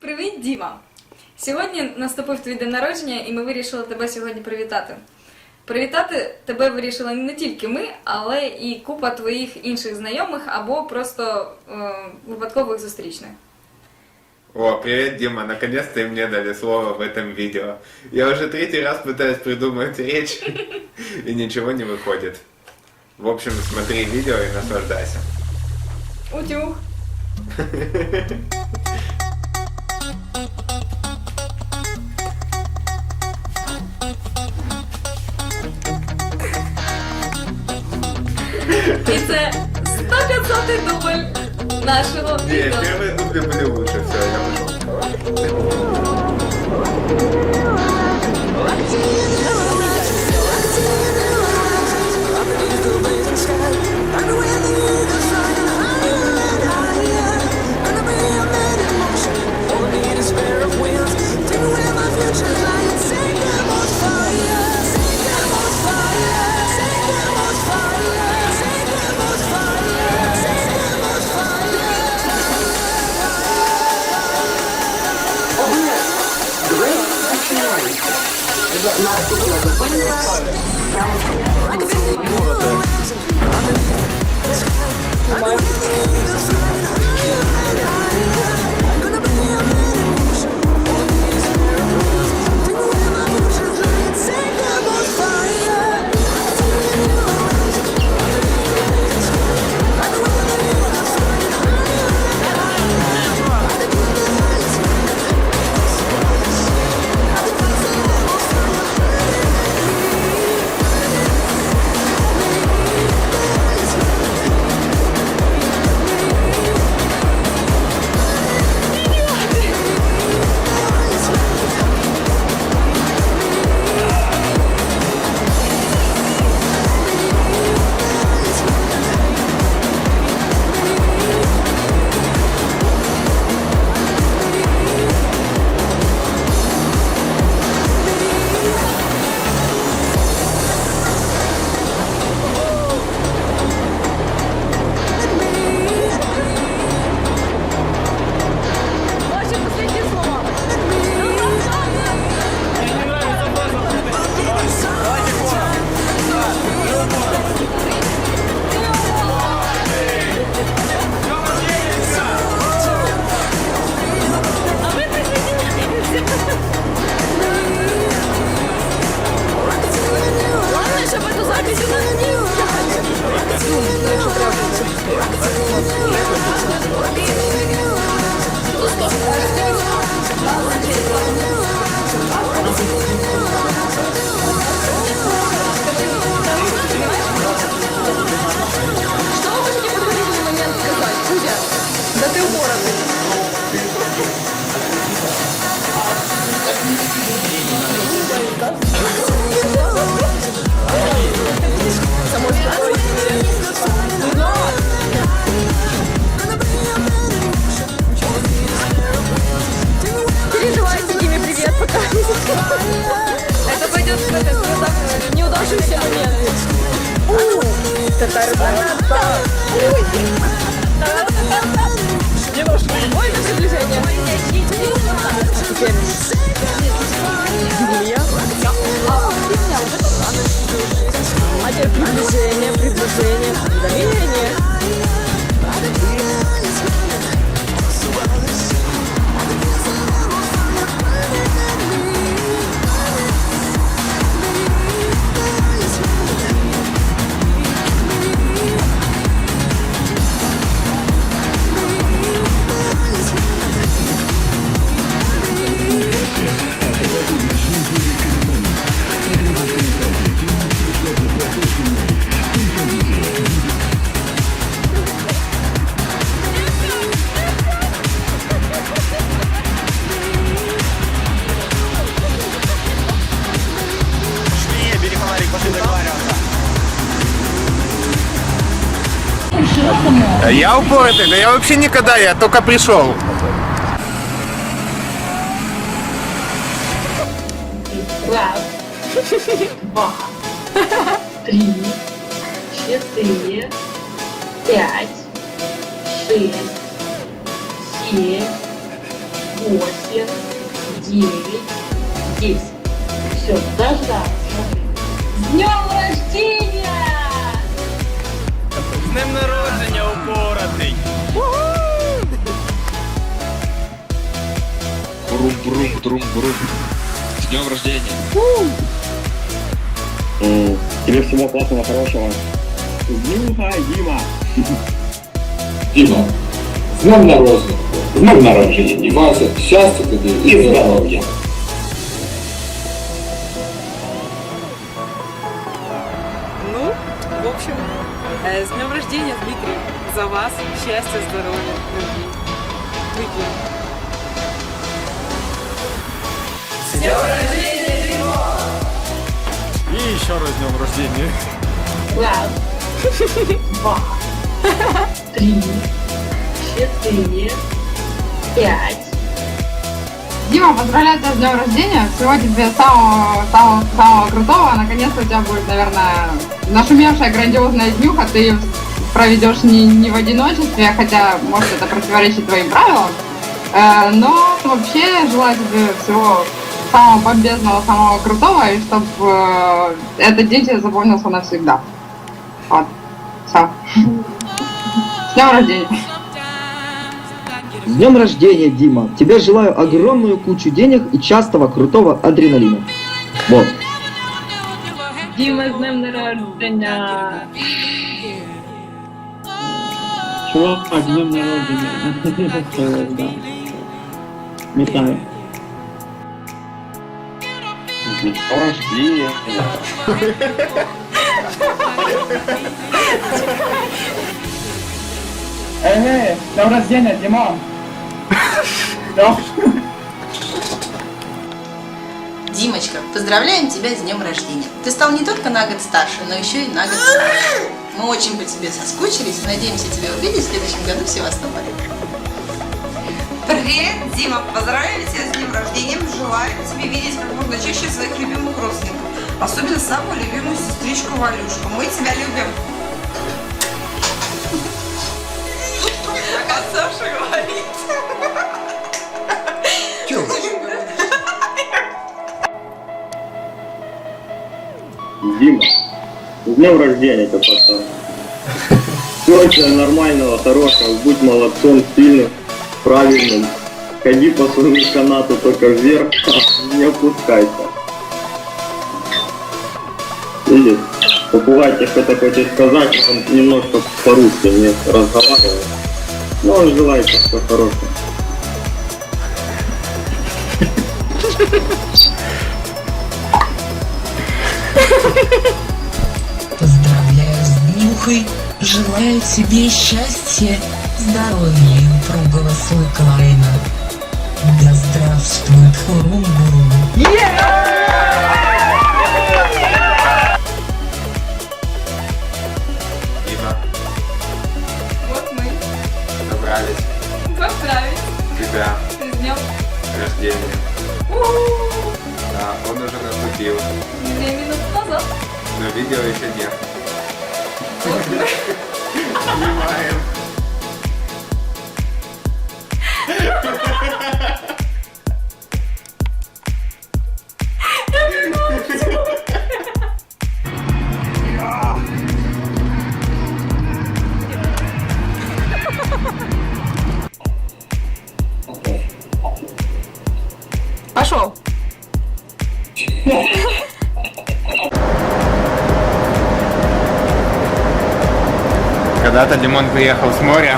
Привіт, Діма! Сьогодні наступив твій день народження, і ми вирішили тебе сьогодні привітати. Привітати тебе вирішили не тільки ми, але і купа твоїх інших знайомих або просто е, випадкових зустрічних. О, привет, Дима. Наконец-то и мне дали слово в этом видео. Я уже третий раз пытаюсь придумать речь, и ничего не выходит. В общем, смотри видео и наслаждайся. Утюг! І це 150-й дубль нашого відео. первые дубли были лучше, все, я вышел. Down. pergunta da Я упоротый, да я вообще никогда, я только пришел. Раз, два, три, четыре, пять, шесть, семь, восемь, девять, десять. Все, дождался. С днем рождения! З днем народження, Брум-брум, трум-брум. С днем рождения. М, Тебе всего классного, хорошего. Днюха, Дима. Діма, з днем народження, з днем народження, Дімася, щастя тобі і здоров'я. Ну, в общем, э, с днем рождения, Дмитрий. За вас счастья, здоровья, любви. Выпьем. І ще раз з днем рождения. Раз, два, три, четыре, пять. Дима, поздравляю тебя с днем рождения. Всего тебе самого, самого, самого крутого. Наконец-то у тебя будет, наверное, нашумевшая грандиозная днюха. Ты ее проведешь не, не в одиночестве, хотя, может, это противоречит твоим правилам. Э, но вообще желаю тебе всего самого бомбезного, самого крутого, и чтобы этот день запомнился навсегда. Вот. Все. С днем рождения. С днем рождения, Дима! Тебе желаю огромную кучу денег и частого крутого адреналина. Вот. Дима, с днем народження! Чувак, с днем народження. Вітаю. Днем рождения. Эй, с днем рождения, Дима. Да. Димочка, поздравляем тебя с днем рождения. Ты стал не только на год старше, но еще и на год старше. Мы очень по тебе соскучились надеемся тебя увидеть в следующем году в Севастополе. Привет, Дима! Поздравляю тебя с днем рождения. Желаю тебе видеть как можно чаще своих любимых родственников. Особенно самую любимую сестричку Валюшку. Мы тебя любим. Как Саша говорит. Дима, с днем рождения тебя, пацан. Всего тебе нормального, хорошего, будь молодцом, сильным, правильным. Ходи по своему канату только вверх, не опускайся. Видишь, попугай что-то хочет сказать, он немножко по-русски не разговаривает. Но он желает всего хорошего. Поздравляю с днюхой. Желаю тебе счастья, здоровья и упругого слыклайна. Да здравствует Вот мы. собрались Поздравить тебя с днем. рождения. У-у-у. Да, он уже наступил, Две минуты назад. но видео еще нет. Вот мы. Снимаем. Когда-то Димон приехал с моря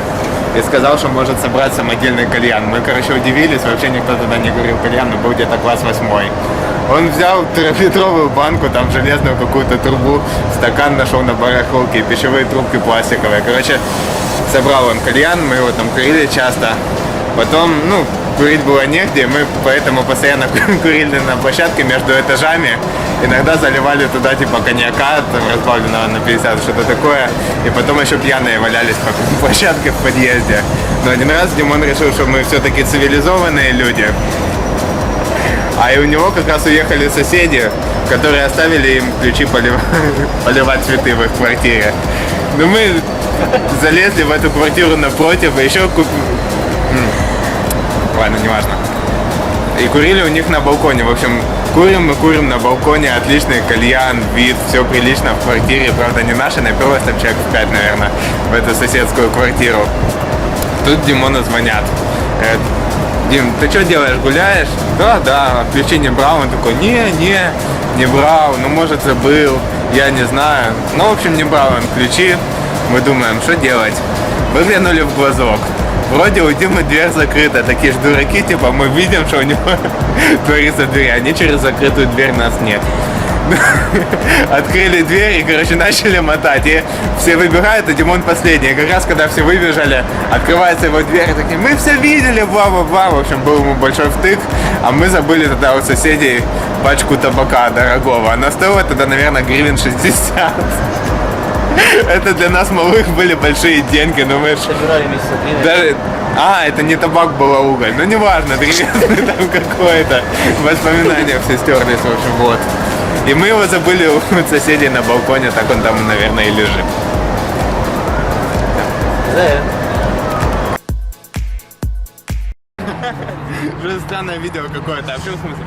и сказал, что может собрать самодельный кальян. Мы, короче, удивились, вообще никто тогда не говорил кальян, но был где-то класс восьмой. Он взял трехлитровую банку, там железную какую-то трубу, стакан нашел на барахолке, пищевые трубки пластиковые. Короче, собрал он кальян, мы его там курили часто. Потом, ну, курить было негде, мы поэтому постоянно курили на площадке между этажами. Иногда заливали туда типа коньяка, там разбавленного на 50, что-то такое. И потом еще пьяные валялись по площадке в подъезде. Но один раз Димон решил, что мы все-таки цивилизованные люди. А и у него как раз уехали соседи, которые оставили им ключи полив- поливать цветы в их квартире. Но мы залезли в эту квартиру напротив и еще куп... Ладно, неважно. И курили у них на балконе. В общем, курим мы курим на балконе, отличный кальян, вид, все прилично в квартире. Правда, не наша, напилось там человек в 5, наверное, в эту соседскую квартиру. Тут Димону звонят. Говорят, Дим, ты что делаешь, гуляешь? Да, да, ключи не брал. Он такой, не, не, не брал, ну может забыл, я не знаю. Ну, в общем, не брал он ключи. Мы думаем, что делать? Выглянули в глазок. Вроде у Димы дверь закрыта, такие же дураки, типа мы видим, что у него творится дверь, а не через закрытую дверь нас нет. Открыли дверь и, короче, начали мотать. И все выбегают, а Димон последний. И как раз, когда все выбежали, открывается его дверь, такие, мы все видели, бла-бла-бла. В общем, был ему большой втык, а мы забыли тогда у соседей пачку табака дорогого. Она стоила тогда, наверное, гривен 60. Это для нас малых были большие деньги, но мы ж... Даже... А, это не табак был, а уголь. Ну, неважно, древесный там какой-то. Воспоминания все стерлись, в общем, вот. И мы его забыли у соседей на балконе, так он там, наверное, и лежит. Уже странное видео какое-то, а в чем смысл?